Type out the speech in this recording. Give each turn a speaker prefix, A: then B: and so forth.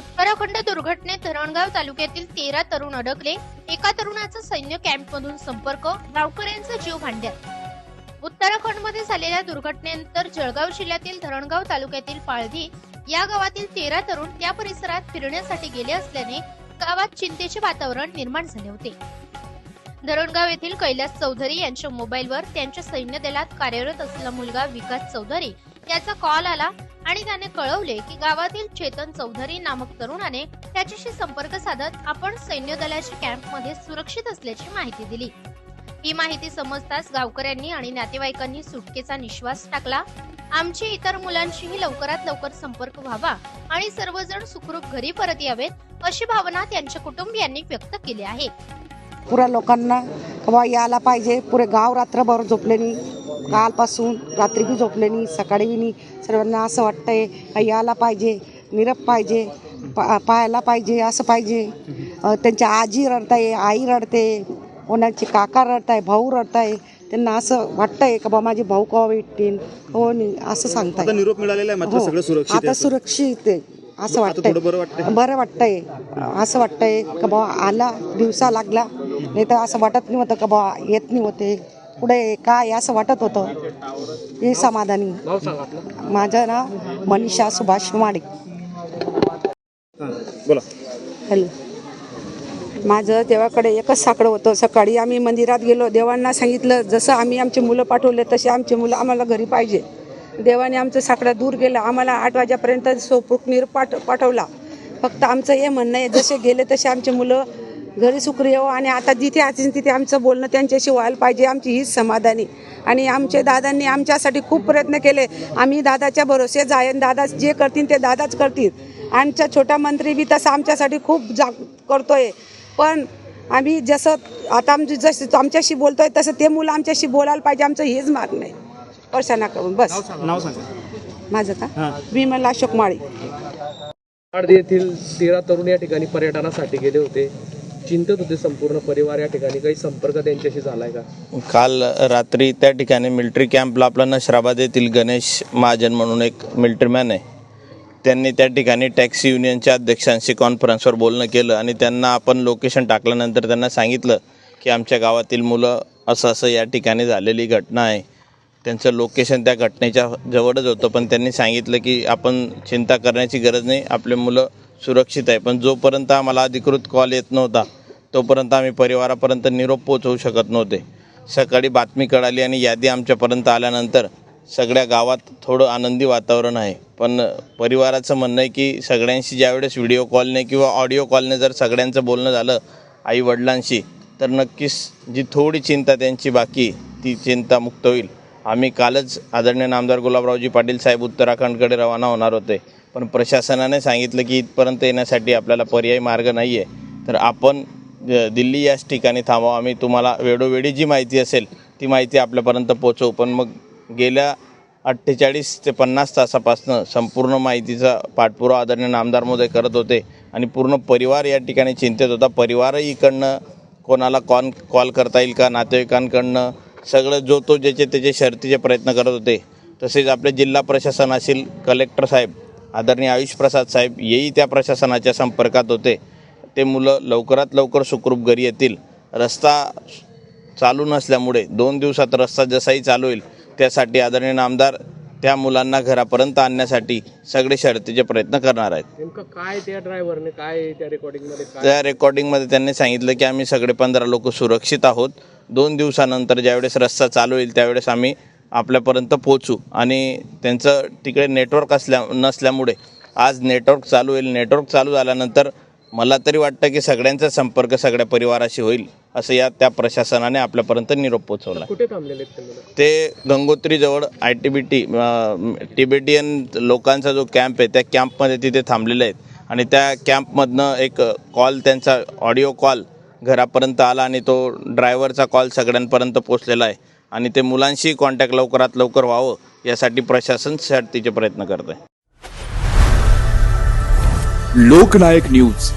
A: उत्तराखंड दुर्घटनेत धरणगाव तालुक्यातील तेरा तरुण अडकले. एका तरुणाचा सैन्य कॅम्पमधून संपर्क गावकऱ्यांचा जीव भांड्यात उत्तराखंडमध्ये झालेल्या दुर्घटनेनंतर जळगाव जिल्ह्यातील धरणगाव तालुक्यातील पाळधी या गावातील तेरा तरुण त्या परिसरात फिरण्यासाठी गेले असल्याने गावात चिंतेचे वातावरण निर्माण झाले होते. धरणगाव येथील कैलास चौधरी यांच्या मोबाईलवर त्यांच्या सैन्य दलात कार्यरत असलेला मुलगा विकास चौधरी याचा कॉल आला आणि त्याने कळवले की गावातील चेतन चौधरी नामक तरुणाने त्याच्याशी संपर्क साधत आपण सैन्य दलाच्या कॅम्पमध्ये सुरक्षित असल्याची माहिती दिली. ही माहिती समजताच गावकऱ्यांनी आणि नातेवाईकांनी सुटकेचा निश्वास टाकला. आमची इतर मुलांशीही लवकरात लवकर संपर्क व्हावा आणि सर्वजण सुखरूप घरी परत यावेत अशी भावना त्यांच्या कुटुंबियांनी व्यक्त केली आहे.
B: पुऱ्या लोकांना यायला पाहिजे. पुरे गाव रात्रभर झोपले नाही. कालपासून रात्री बी झोपले नाही सकाळी बी नाही. सर्वांना असं वाटतंय का यायला पाहिजे निरप पाहिजे पा पाहायला पाहिजे असं पाहिजे. अं, त्यांच्या आजी रडताय आई रडते कोणाचे काका रडताय भाऊ रडताय त्यांना असं वाटतंय का बा माझे भाऊ कवा भेटतील? हो नाही असं सांगताय.
C: निरोप मिळालेला आहे
B: हो. आता सुरक्षित आहे. असं वाटतंय? बरं वाटतंय. असं वाटतंय का बा आला दिवसा लागला नाही तर असं वाटत नाही होतं का बा येत नाही होते. पुढे काय असं वाटत होतं. हे समाधानी. माझं नाव मनीषा सुभाष माडे
C: बोला.
D: हॅलो. माझं देवाकडे एकच साकडं होतं. सकाळी आम्ही मंदिरात गेलो. देवांना सांगितलं जसं आम्ही आमचे मुलं पाठवले तसे आमचे मुलं आम्हाला घरी पाहिजे. देवाने आमचं साकडं दूर गेलं आम्हाला आठ वाजेपर्यंत सोपूक निर पाठ पाठवला. फक्त आमचं हे म्हणणं आहे जसे गेले तसे आमचे मुलं घरी सुखरी येऊ आणि आता जिथे असतील तिथे आमचं बोलणं त्यांच्याशी व्हायला पाहिजे. आमची हीच समाधानी. आणि आमचे दादांनी आमच्यासाठी खूप प्रयत्न केले. आम्ही दादाच्या भरोसे जाईन दादा जे करतील ते दादाच करतील. आमचा छोटा मंत्री बी तसा आमच्यासाठी खूप जा करतोय. पण आम्ही जसं आता आमची जसं आमच्याशी बोलतोय तसं ते मुलं आमच्याशी बोलायला पाहिजे. आमचं हेच मागणं आहे. वर्षांना करून बस.
C: नाव सांगा.
D: माझं का?
C: हां.
D: विमल अशोक माळी.
E: येथील तेरा तरुण या ठिकाणी पर्यटनासाठी गेले होते. चिंतत होते संपूर्ण परिवार या ठिकाणी? काही संपर्क त्यांच्याशी झालाय का?
F: काल रात्री त्या ठिकाणी मिलिटरी कॅम्पला आपला नशराबाद येथील गणेश महाजन म्हणून एक मिलिटरी मॅन आहे. त्यांनी त्या ठिकाणी टॅक्सी युनियनच्या अध्यक्षांशी कॉन्फरन्सवर बोलणं केलं आणि त्यांना आपण लोकेशन टाकल्यानंतर त्यांना सांगितलं की आमच्या गावातील मुलं असं असं या ठिकाणी झालेली घटना आहे. त्यांचं लोकेशन त्या घटनेच्या जवळच होतं पण त्यांनी सांगितलं की आपण चिंता करण्याची गरज नाही आपले मुलं सुरक्षित आहे. पण जोपर्यंत आम्हाला अधिकृत कॉल येत नव्हता तोपर्यंत आम्ही परिवारापर्यंत निरोप पोचवू शकत नव्हते. सकाळी बातमी कळाली आणि यादी आमच्यापर्यंत आल्यानंतर सगळ्या गावात थोडं आनंदी वातावरण आहे. पण परिवाराचं म्हणणं आहे की सगळ्यांशी ज्यावेळेस व्हिडिओ कॉलने किंवा ऑडिओ कॉलने जर सगळ्यांचं बोलणं झालं आई वडिलांशी तर नक्कीच जी थोडी चिंता त्यांची बाकी ती चिंता मुक्त होईल. आम्ही कालच आदरणीय नामदार गुलाबरावजी पाटील साहेब उत्तराखंडकडे रवाना होणार होते. पण प्रशासनाने सांगितलं की इथपर्यंत येण्यासाठी आपल्याला पर्यायी मार्ग नाही आहे तर आपण दिल्ली याच ठिकाणी थांबावं. आम्ही तुम्हाला वेळोवेळी जी माहिती असेल ती माहिती आपल्यापर्यंत पोचवू पण मग गेल्या अठ्ठेचाळीस ते पन्नास तासापासनं संपूर्ण माहितीचा पाठपुरावा आदरणीय नामदार मोदय करत होते आणि पूर्ण परिवार या ठिकाणी चिंतेत होता. परिवारही इकडनं कोणाला कॉन कॉल करता येईल का नातेवाईकांकडनं सगळं जो तो ज्याचे त्याचे शर्तीचे प्रयत्न करत होते तसेच आपले जिल्हा प्रशासन असेल कलेक्टर साहेब आदरणीय आयुष प्रसाद साहेब हेही त्या प्रशासनाच्या संपर्कात होते. ते मुलं लवकरात लवकर सुखरूप घरी येतील. रस्ता चालू नसल्यामुळे दोन दिवसात रस्ता जसाही चालू होईल त्यासाठी आदरणीय नामदार त्या मुलांना घरापर्यंत आणण्यासाठी सगळे शर्तीचे प्रयत्न करणार आहेत.
E: नेमकं काय त्या ड्रायव्हरने काय त्या रेकॉर्डिंगमध्ये काय?
F: त्या रेकॉर्डिंगमध्ये त्यांनी सांगितलं की आम्ही सगळे पंधरा लोक सुरक्षित आहोत. दोन दिवसानंतर ज्यावेळेस रस्ता चालू होईल त्यावेळेस आम्ही आपल्यापर्यंत पोहोचू. आणि त्यांचं तिकडे नेटवर्क असल्या नसल्यामुळे आज नेटवर्क चालू होईल. नेटवर्क चालू झाल्यानंतर मला तरी वाटतं की सगळ्यांचा संपर्क सगळ्या परिवाराशी होईल असं या त्या प्रशासनाने आपल्यापर्यंत निरोप पोचवला
E: कुठे थांबलेले आहेत ते मुलं?
F: ते गंगोत्रीजवळ I T B T Tibetan लोकांचा जो कॅम्प आहे त्या कॅम्पमध्ये तिथे थांबलेले आहेत. आणि त्या कॅम्पमधनं एक कॉल त्यांचा ऑडिओ कॉल घरापर्यंत आला आणि तो ड्रायव्हरचा कॉल सगळ्यांपर्यंत पोचलेला आहे. आणि ते मुलांशी कॉन्टॅक्ट लवकरात लवकर व्हावं यासाठी प्रशासन शर्तीचे प्रयत्न करत आहे
G: लोकनायक न्यूज.